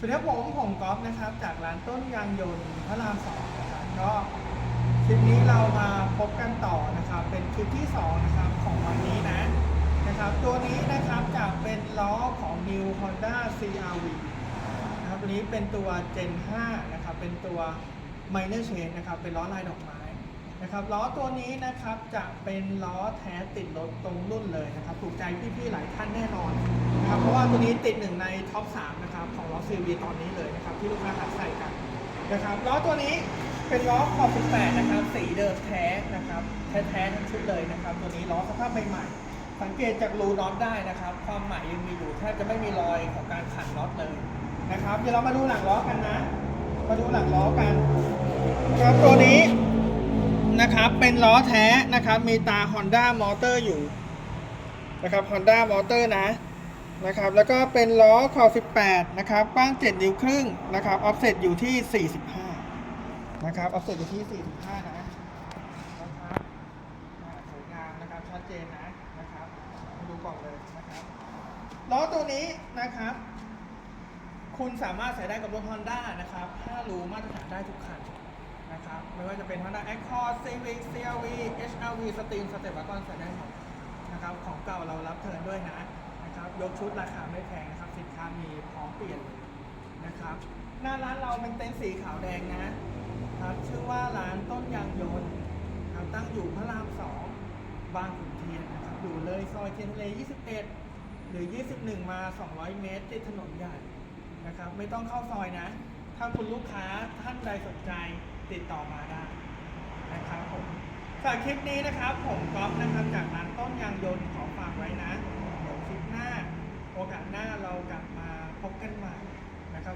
สวัสดีครับผมผมก๊อฟนะครับ จากร้านต้นยางยนต์พระรามสองนะครับก็คลิปนี้เรามาพบกันต่อนะครับ เป็นคลิปที่สองนะครับของวันนี้นะนะครับ ตัวนี้นะครับจะเป็นล้อของ New Honda CRV นะครับตัวนี้เป็นตัว Gen 5นะครับเป็นตัว Minor Chain นะครับเป็นล้อลายดอกไม้นะครับล้อตัวนี้นะครับจะเป็นล้อแท้ติดรถตรงรุ่นเลยนะครับถูกใจพี่ๆหลายท่านแตัวนี้ติดหนึ่งในท็อป3นะครับของล้อ CRV ตอนนี้เลยนะครับที่ลูกค้าหาใส่กันนะครับล้อตัวนี้เป็นล้อขอบ18นะครับสีเดิมแท้นะครับแท้ๆทั้งชุดเลยนะครับ ตัวนี้ล้อสภาพใหม่ๆสังเกตจากรูน็อตได้นะครับ ความใหม่ยังมีอยู่แทบจะไม่มีรอยของการขันน็อตเลยนะครับเดี๋ยวเรามาดูหลังล้อกันนะ มาดูหลังล้อกันนะครับตัวนี้นะครับเป็นล้อแท้นะครับมีตา Honda Motor อยู่นะครับ Honda Motor นะ นะครับ แล้วก็เป็นล้อขอบ18 นะครับ กว้าง 7 นิ้วครึ่งนะครับ offset อยู่ที่ 45 นะครับ offset อยู่ที่ 45 นะนะครับสวยงามนะครับ ชัดเจนนะนะครับ ดูกล่องเลยนะครับ ล้อตัวนี้นะครับ คุณสามารถใส่ได้กับรถ Honda นะครับถ้ารู้มาตรฐานได้ทุกคันนะครับไม่ว่าจะเป็น Honda Accord Civic CRV HRV Stream Step Wagon ใส่ได้หมดนะครับ ของเก่าเรารับเทิร์นด้วยนะ ยกชุดราคาไม่แพงนะครับสินค้ามีพร้อมเปลี่ยนเลยนะครับ หน้าร้านเราเป็นเต็นท์สีขาวแดงนะครับชื่อว่าร้านต้นยางยนต์ครับตั้งอยู่พระรามสองบางขุนเทียนนะครับอยู่เลยซอยเทียนทะเล 21 หรือ 21 มา 200 เมตรติดถนนใหญ่นะครับไม่ต้องเข้าซอยนะ ถ้าคุณลูกค้าท่านใดสนใจติดต่อมาได้นะครับผมฝากคลิปนี้นะครับผมก๊อฟนะครับจากร้านต้นยางยนต์ขอฝากไว้นะ เดี๋ยวคลิปหน้า โอกาสหน้า